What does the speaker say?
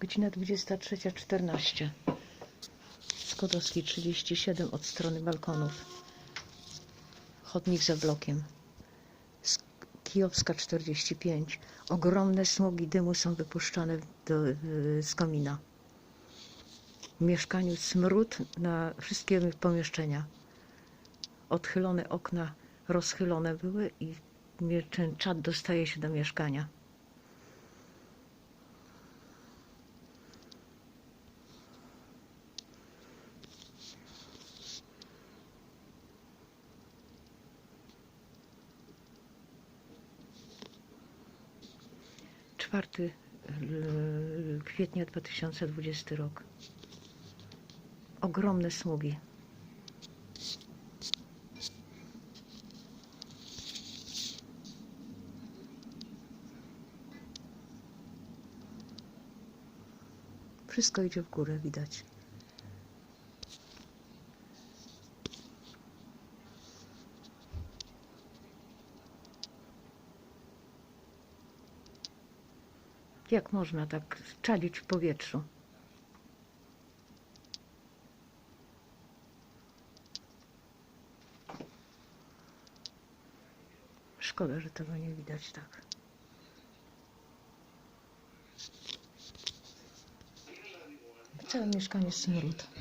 Godzina 23.14. Skłodowski 37 od strony balkonów. Chodnik za blokiem. Sk- Kijowska 45. Ogromne smugi dymu są wypuszczane do, z komina. W mieszkaniu smród na wszystkie pomieszczenia. Odchylone okna rozchylone były i czad dostaje się do mieszkania. Czwarty l- kwietnia 2020 rok. Ogromne smugi. Wszystko idzie w górę, widać. Jak można tak czalić w powietrzu? Szkoda, że tego nie widać tak. Całe mieszkanie smród.